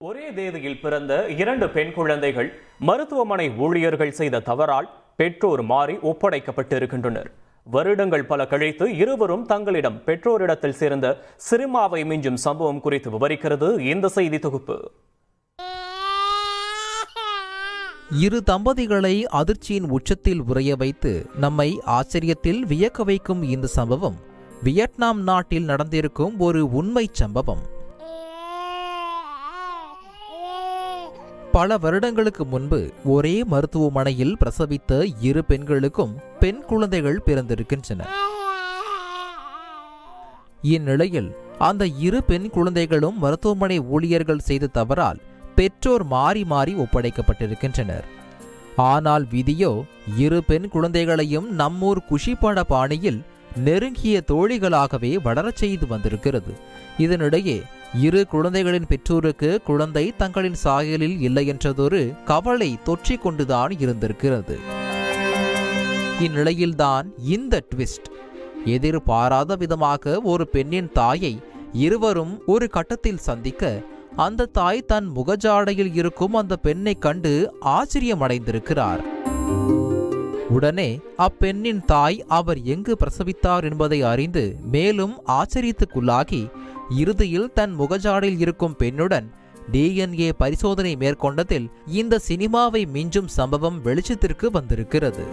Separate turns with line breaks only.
ஒரே தேதியில் பிறந்த இரண்டு பெண் குழந்தைகள் மருத்துவமனை ஊழியர்கள் செய்த தவறால் பெற்றோர் மாறி ஒப்படைக்கப்பட்டிருக்கின்றனர். வருடங்கள் பல கழித்து இருவரும் தங்களிடம் பெற்றோரிடத்தில் சேர்ந்த சிறுமாவை மிஞ்சும் சம்பவம் குறித்து விவரிக்கிறது இந்த செய்தி தொகுப்பு.
இரு தம்பதிகளை அதிர்ச்சியின் உச்சத்தில் உறைய வைத்து நம்மை ஆச்சரியத்தில் வியக்க வைக்கும் இந்த சம்பவம் வியட்நாம் நாட்டில் நடந்திருக்கும் ஒரு உண்மை சம்பவம். பல வருடங்களுக்கு முன்பு ஒரே மருத்துவமனையில் பிரசவித்த இரு பெண்களுக்கும் பெண் குழந்தைகள் பிறந்திருக்கின்றன. இந்நிலையில் அந்த இரு பெண் குழந்தைகளும் மருத்துவமனை ஊழியர்கள் செய்த தவறால் பெற்றோர் மாறி மாறி ஒப்படைக்கப்பட்டிருக்கின்றனர். ஆனால் விதியோ இரு பெண் குழந்தைகளையும் நம்மூர் குஷிப்பட பாணியில் நெருங்கிய தோழிகளாகவே வளரச் செய்து வந்திருக்கிறது. இதனிடையே இரு குழந்தைகளின் பெற்றோருக்கு குழந்தை தங்களின் சாயலில் இல்லை என்றதொரு கவலை தொற்றிக் கொண்டுதான் இருந்திருக்கிறது. இந்நிலையில்தான் இந்த ட்விஸ்ட். எதிர்பாராத விதமாக ஒரு பெண்ணின் தாயை இருவரும் ஒரு கட்டத்தில் சந்திக்க அந்த தாய் தன் முகஜாடையில் இருக்கும் அந்த பெண்ணை கண்டு ஆச்சரியமடைந்திருக்கிறார். உடனே அப்பெண்ணின் தாய் அவர் எங்கு பிரசவித்தார் என்பதை அறிந்து மேலும் ஆச்சரியத்துக்குள்ளாகி இறுதியில் தன் முகஜாடில் இருக்கும் பெண்ணுடன் டிஎன்ஏ பரிசோதனை மேற்கொண்டதில் இந்த சினிமாவை மிஞ்சும் சம்பவம் வெளிச்சத்திற்கு வந்திருக்கிறது.